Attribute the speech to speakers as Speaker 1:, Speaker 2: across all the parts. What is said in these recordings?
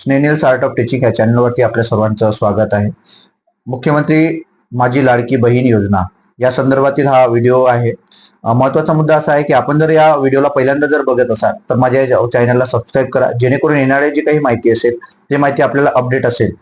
Speaker 1: स्नेनिल्स art of teaching या चॅनलवरती आपल्या सर्वांचं स्वागत आहे. मुख्यमंत्री माझी लाडकी बहीण योजना. या संदर्भातील हा व्हिडिओ आहे. महत्त्वाचा मुद्दा असा आहे की आपण जर या व्हिडिओला पहिल्यांदा जर बघत असाल तर माझ्या चॅनलला सबस्क्राईब करा. जेणेकरून येणारे जी काही माहिती असेल ते माहिती आपल्याला अपडेट असेल.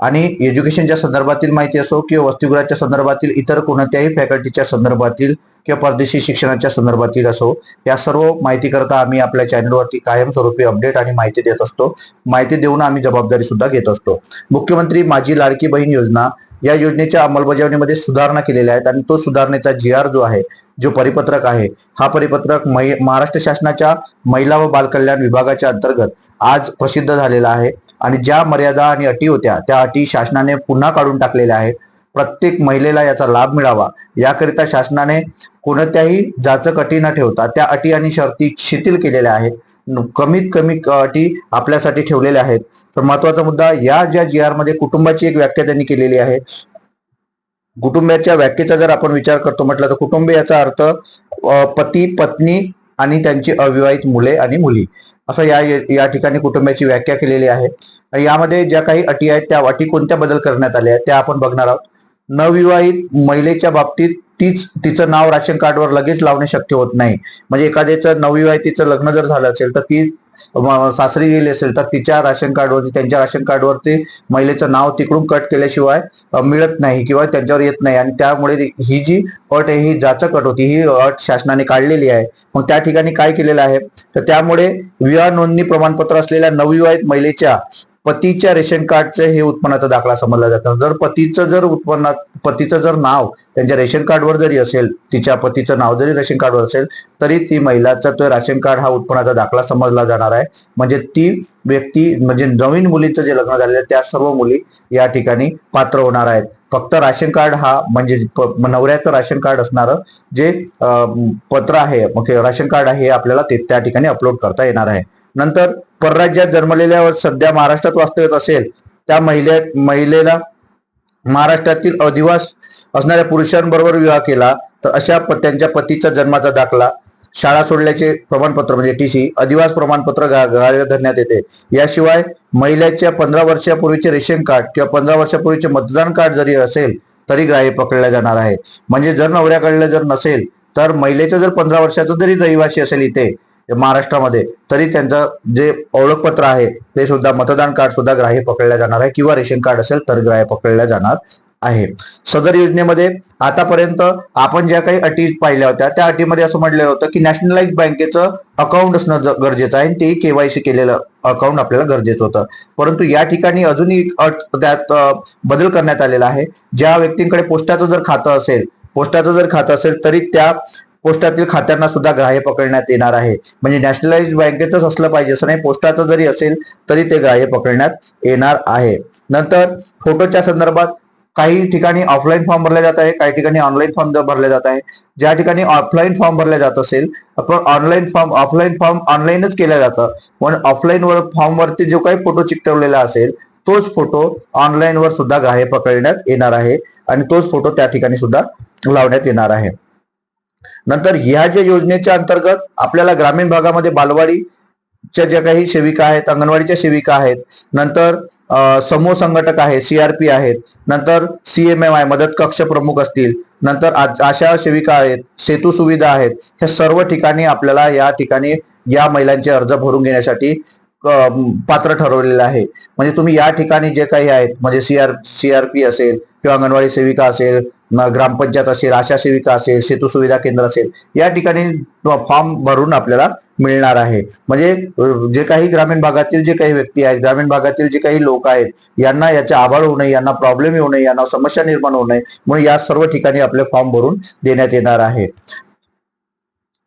Speaker 1: आणि एज्युकेशनच्या संदर्भातील माहिती असो किंवा वसतिगृहाच्या संदर्भातील इतर कोणत्याही फॅकल्टीच्या संदर्भातील किंवा परदेशी शिक्षणाच्या संदर्भातील असो या सर्व माहिती करता आम्ही आपल्या चॅनलवरती कायमस्वरूपी अपडेट आणि माहिती देत असतो. माहिती देऊन आम्ही जबाबदारी सुद्धा घेत असतो. मुख्यमंत्री माझी लाडकी बहीण योजना या योजनेच्या अंमलबजावणीमध्ये सुधारणा केलेल्या आहेत आणि तो सुधारणेचा जी आर जो आहे जो परिपत्रक आहे हा परिपत्रक मै- महाराष्ट्र शासनाच्या महिला व बालकल्याण विभागाच्या अंतर्गत आज प्रसिद्ध झालेला आहे. आणि ज्या मर्यादा आणि अटी होत्या त्या अटी शासनाने पुन्हा काढून टाकलेल्या आहेत. प्रत्येक महिलेला याचा लाभ मिळावा. याकरिता शासनाने कोणत्याही जाचक अटी न ठेवता त्या अटी आणि शर्ती शिथिल केलेल्या आहेत. कमीत कमी अटी आपल्यासाठी ठेवलेल्या आहेत. तर महत्त्वाचा मुद्दा या ज्या जी आरमध्ये कुटुंबाची एक व्याख्या त्यांनी केलेली आहे. कुटुंबाच्या व्याख्येचा जर आपण विचार करतो म्हटलं तर कुटुंब याचा अर्थ पती पत्नी आणि त्यांची अविवाहित मुले आणि मुली. असं या या ठिकाणी कुटुंबाची व्याख्या केलेली आहे. यामध्ये ज्या काही अटी आहेत त्या अटी कोणत्या बदल करण्यात आल्या आहेत त्या आपण बघणार आहोत. नवविवाहित महिलेच्या बाबतीत तीच तिचं नाव राशन कार्डवर लगेच लावणे शक्य होत नाही. म्हणजे एखाद्याचं नवविवाहितीचं लग्न जर झालं असेल तर ती सासरी गेली असेल तर तिच्या राशन कार्डवर त्यांच्या राशन कार्डवरती महिलेचं नाव तिकडून कट केल्याशिवाय मिळत नाही किंवा त्यांच्यावर येत नाही. आणि त्यामुळे ही जी अट आहे ही जाचक अट होती ही अट शासनाने काढलेली आहे. मग त्या ठिकाणी काय केलेलं आहे? तर त्यामुळे विवाह नोंदणी प्रमाणपत्र असलेल्या नवविवाहित महिलेच्या पतीच्या रेशन कार्डचं हे उत्पन्नाचा दाखला समजला जातं. जर पतीचं जर उत्पन्नात पतीचं जर नाव त्यांच्या रेशन कार्डवर जरी असेल तिच्या पतीचं नाव जरी रेशन कार्डवर असेल तरी ती महिलाचा तो राशन कार्ड हा उत्पन्नाचा दाखला समजला जाणार आहे. म्हणजे ती व्यक्ती म्हणजे नवीन मुलीचं जे लग्न झालेलं आहे त्या सर्व मुली या ठिकाणी पात्र होणार आहेत. फक्त राशन कार्ड हा म्हणजे प- नवऱ्याचं राशन कार्ड असणारं जे पत्र आहे मग राशन कार्ड आहे हे आपल्याला ते त्या ठिकाणी अपलोड करता येणार आहे. नंतर परराज्यात जन्मलेल्या व सध्या महाराष्ट्रात वास्तव्यात असेल त्या महिले महिलेला महाराष्ट्रातील अधिवास असणाऱ्या पुरुषांबरोबर विवाह केला तर अशा प- त्यांच्या पतीचा जन्माचा दाखला शाळा सोडल्याचे प्रमाणपत्र म्हणजे टी सी अधिवास प्रमाणपत्र गा- धरण्यात येते. याशिवाय महिलेच्या पंधरा वर्षापूर्वीचे रेशन कार्ड किंवा पंधरा वर्षापूर्वीचे मतदान कार्ड जरी असेल तरी ग्राह्य पकडल्या जाणार आहे. म्हणजे जर नवऱ्याकडलं जर नसेल तर महिलेचं जर पंधरा वर्षाचं जरी रहिवासी असेल इथे महाराष्ट्रामध्ये तरी त्यांचं जे ओळखपत्र आहे ते सुद्धा मतदान कार्ड सुद्धा ग्राह्य पकडल्या जाणार आहे किंवा रेशन कार्ड असेल तर ग्राह्य पकडल्या जाणार आहे. सदर योजनेमध्ये आतापर्यंत आपण ज्या काही अटी पाहिल्या होत्या त्या अटीमध्ये असं म्हटलेलं होतं की नॅशनलाइज बँकेचं अकाउंट असणं गरजेचं आहे आणि तेही केवायसी केलेलं अकाउंट आपल्याला गरजेचं होतं. परंतु या ठिकाणी अजूनही एक अट त्यात बदल करण्यात आलेला आहे. ज्या व्यक्तींकडे पोस्टाचं जर खातं असेल पोस्टाचं जर खातं असेल तरी त्या पोस्टातील खात्यांना सुद्धा ग्राह्य पकडण्यात येणार आहे. म्हणजे नॅशनलाइज बँकेचंच असलं पाहिजे असं नाही पोस्टाचं जरी असेल तरी ते ग्राह्य पकडण्यात येणार आहे. नंतर फोटोच्या संदर्भात काही ठिकाणी ऑफलाईन फॉर्म भरले जात आहे काही ठिकाणी ऑनलाईन फॉर्म भरले जात आहे ज्या ठिकाणी ऑफलाईन फॉर्म भरले जात असेल आपण ऑनलाईन फॉर्म ऑफलाईन फॉर्म ऑनलाईनच केलं जातं. पण ऑफलाईन वर फॉर्मवरती जो काही फोटो चिकटवलेला असेल तोच फोटो ऑनलाईनवर सुद्धा ग्राह्य पकडण्यात येणार आहे. आणि तोच फोटो त्या ठिकाणी सुद्धा लावण्यात येणार आहे. नंतर ह्या ज्या योजनेच्या अंतर्गत आपल्याला ग्रामीण भागामध्ये बालवाडीच्या ज्या काही सेविका आहेत अंगणवाडीच्या सेविका आहेत नंतर समूह संघटक आहे सीआरपी आहेत नंतर सीएमएम आहे मदत कक्ष प्रमुख असतील नंतर आशा सेविका आहेत सेतू सुविधा आहेत ह्या सर्व ठिकाणी आपल्याला या ठिकाणी या महिलांचे अर्ज भरून घेण्यासाठी पात्र ठरवलेलं आहे. म्हणजे तुम्ही या ठिकाणी जे काही आहेत म्हणजे सीआर सीआरपी असेल किंवा अंगणवाडी सेविका असेल ग्रामपंचायत असेल आशा सेविका असेल सेतू सुविधा केंद्र असेल या ठिकाणी फॉर्म भरून आपल्याला मिळणार आहे. म्हणजे जे काही ग्रामीण भागातील जे काही व्यक्ती आहेत ग्रामीण भागातील जे काही लोक आहेत यांना याचे आभाळ होऊ नये यांना प्रॉब्लेम येऊ नये यांना समस्या निर्माण होऊ नये म्हणून या सर्व ठिकाणी आपले फॉर्म भरून देण्यात येणार आहे.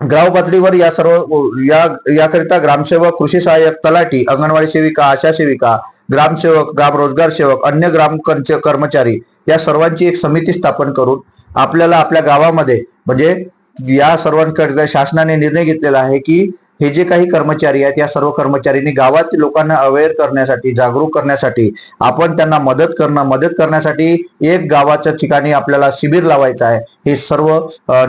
Speaker 1: ग्राम पातळीवर या सर्व या याकरिता ग्रामसेवक कृषी सहाय्यक तलाठी अंगणवाडी सेविका आशा सेविका ग्रामसेवक ग्राम रोजगार सेवक अन्य ग्राम कर्मचारी या सर्वांची एक समिती स्थापन करून आपल्याला आपल्या गावामध्ये म्हणजे या सर्वांकरिता शासनाने निर्णय घेतलेला आहे की हे जे काही कर्मचारी आहेत या सर्व कर्मचाऱ्यांनी गावातील लोकांना अवेअर करण्यासाठी जागरूक करण्यासाठी आपण त्यांना मदत करणं मदत करण्यासाठी एक गावाच्या ठिकाणी आपल्याला शिबिर लावायचं आहे. हे सर्व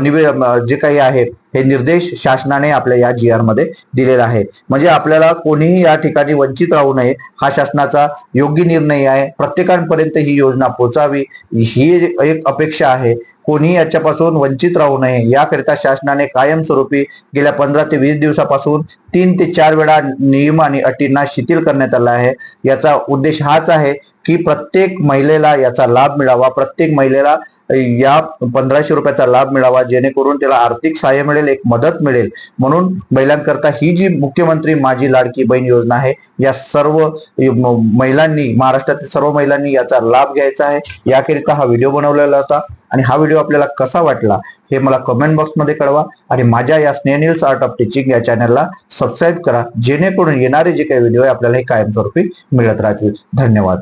Speaker 1: निवे जे काही आहेत हे निर्देश शासनाने आपल्या या जी आरमध्ये दिलेला आहे म्हणजे आपल्याला कोणीही या ठिकाणी वंचित राहू नये हा शासनाचा योग्य निर्णय आहे. प्रत्येकापर्यंत ही योजना पोहोचावी ही एक अपेक्षा आहे. कोणी याच्यापासून वंचित राहू नये याकरिता शासनाने कायमस्वरूपी गेल्या पंधरा ते वीस दिवसापासून तीन ते चार वेळा नियम आणि अटींना शिथिल करण्यात आला आहे. याचा उद्देश हाच आहे की प्रत्येक महिलेला याचा लाभ मिळावा प्रत्येक महिलेला या पंधराशे रुपयाचा लाभ मिळावा जेणेकरून त्याला आर्थिक सहाय्य मिळेल एक मदत मिळेल. म्हणून महिलांकरता ही जी मुख्यमंत्री माझी लाडकी बहीण योजना आहे या सर्व महिलांनी महाराष्ट्रातील सर्व महिलांनी याचा लाभ घ्यायचा आहे. याकरिता हा व्हिडिओ बनवलेला होता आणि हा व्हिडिओ आपल्याला कसा वाटला हे मला कमेंट बॉक्समध्ये कळवा आणि माझ्या या स्नेनिल्स आर्ट ऑफ टीचिंग या चॅनलला सबस्क्राईब करा जेणेकरून येणारे जे काही व्हिडिओ आहे आपल्याला हे कायमस्वरूपी मिळत राहतील. धन्यवाद.